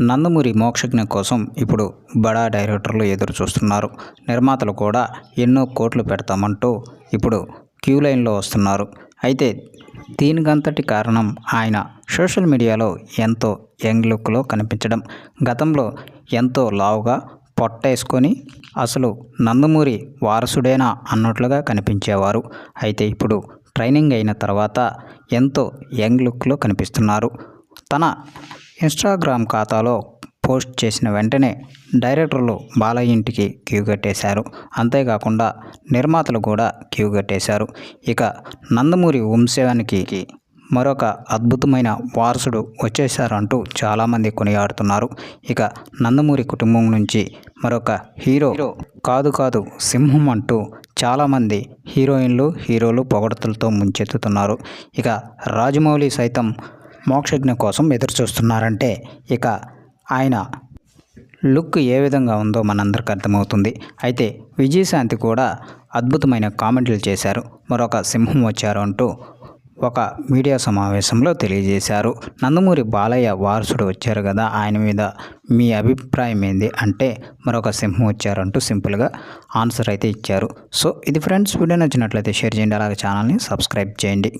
నందమూరి మోక్షజ్ఞ కోసం ఇప్పుడు బడా డైరెక్టర్లు ఎదురు చూస్తున్నారు నిర్మాతలు కూడా ఎన్నో కోట్లు పెడతామంటూ ఇప్పుడు క్యూ లైన్లో వస్తున్నారు. అయితే దీనికంతటి కారణం ఆయన సోషల్ మీడియాలో ఎంతో యంగ్ లుక్లో కనిపించడం. గతంలో ఎంతో లావుగా పొట్టేసుకొని అసలు నందమూరి వారసుడేనా అన్నట్లుగా కనిపించేవారు. అయితే ఇప్పుడు ట్రైనింగ్ అయిన తర్వాత ఎంతో యంగ్ లుక్లో కనిపిస్తున్నారు. తన ఇన్స్టాగ్రామ్ ఖాతాలో పోస్ట్ చేసిన వెంటనే డైరెక్టర్లు బాలయ్య ఇంటికి క్యూ కట్టేశారు. అంతేకాకుండా నిర్మాతలు కూడా క్యూ కట్టేశారు. ఇక నందమూరి వంశానికి మరొక అద్భుతమైన వారసుడు వచ్చేశారంటూ చాలామంది కొనియాడుతున్నారు. ఇక నందమూరి కుటుంబం నుంచి మరొక హీరో కాదు కాదు సింహం అంటూ చాలామంది హీరోయిన్లు హీరోలు పొగడతలతో ముంచెత్తుతున్నారు. ఇక రాజమౌళి సైతం మోక్షజ్ఞ కోసం ఎదురుచూస్తున్నారంటే ఇక ఆయన లుక్ ఏ విధంగా ఉందో మనందరికి అర్థమవుతుంది. అయితే విజయశాంతి కూడా అద్భుతమైన కామెంట్లు చేశారు. మరొక సింహం వచ్చారు అంటూ ఒక మీడియా సమావేశంలో తెలియజేశారు. నందమూరి బాలయ్య వారసుడు వచ్చారు కదా ఆయన మీద మీ అభిప్రాయం ఏంది? అంటే మరొక సింహం వచ్చారంటూ సింపుల్గా ఆన్సర్ అయితే ఇచ్చారు. సో ఇది ఫ్రెండ్స్ వీడియో నచ్చినట్లయితే షేర్ చేయండి అలాగే ఛానల్ని సబ్స్క్రైబ్ చేయండి.